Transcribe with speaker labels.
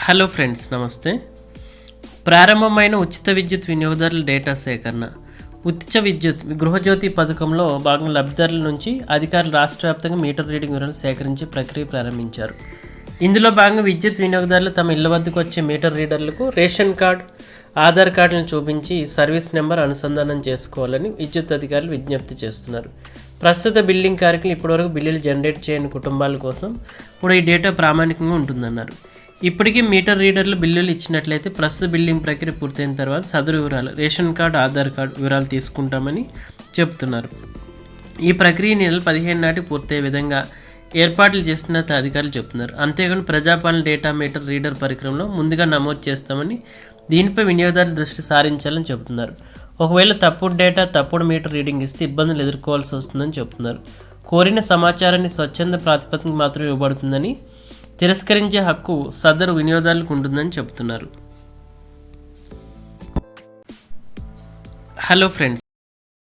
Speaker 1: Hello friends నమస్తే. ప్రారంభమైన ఉచిత విద్యుత్ వినియోగదారుల డేటా సేకరణ. ఉచిత విద్యుత్ గృహజ్యోతి పథకంలో భాగంగా లబ్ధిదారుల నుంచి అధికారులు రాష్ట్ర వ్యాప్తంగా మీటర్ రీడింగ్ వివరాలు సేకరించే ప్రక్రియ ప్రారంభించారు. ఇందులో భాగంగా విద్యుత్ వినియోగదారులు తమ ఇళ్ళ వద్దకు వచ్చే మీటర్ రీడర్లకు రేషన్ కార్డ్ ఆధార్ కార్డులను చూపించి సర్వీస్ నెంబర్ అనుసంధానం చేసుకోవాలని విద్యుత్ అధికారులు విజ్ఞప్తి చేస్తున్నారు. ప్రస్తుత బిల్లింగ్ కార్యక్రమం ఇప్పటివరకు బిల్లులు జనరేట్ చేయని కుటుంబాల కోసం ఇప్పుడు ఈ డేటా ప్రామాణికంగా ఉంటుందన్నారు. ఇప్పటికీ మీటర్ రీడర్లు బిల్లులు ఇచ్చినట్లయితే ప్రస్తుత బిల్లింగ్ ప్రక్రియ పూర్తయిన తర్వాత సదరు వివరాలు రేషన్ కార్డు ఆధార్ కార్డు వివరాలు తీసుకుంటామని చెప్తున్నారు. ఈ ప్రక్రియ నెల పదిహేను నాటి పూర్తయ్యే విధంగా ఏర్పాట్లు చేస్తున్నట్లు అధికారులు చెప్తున్నారు. అంతేకాని ప్రజాపాలన డేటా మీటర్ రీడర్ పరికరంలో ముందుగా నమోదు చేస్తామని దీనిపై వినియోగదారుల దృష్టి సారించాలని చెబుతున్నారు ఒకవేళ తప్పుడు డేటా తప్పుడు మీటర్ రీడింగ్ ఇస్తే ఇబ్బందులు ఎదుర్కోవాల్సి వస్తుందని చెబుతున్నారు కోరిన సమాచారాన్ని స్వచ్ఛంద ప్రాతిపదికన మాత్రమే ఇవ్వబడుతుందని తిరస్కరించే హక్కు సదరు వినియోగదారులకు ఉంటుందని చెబుతున్నారు. Hello friends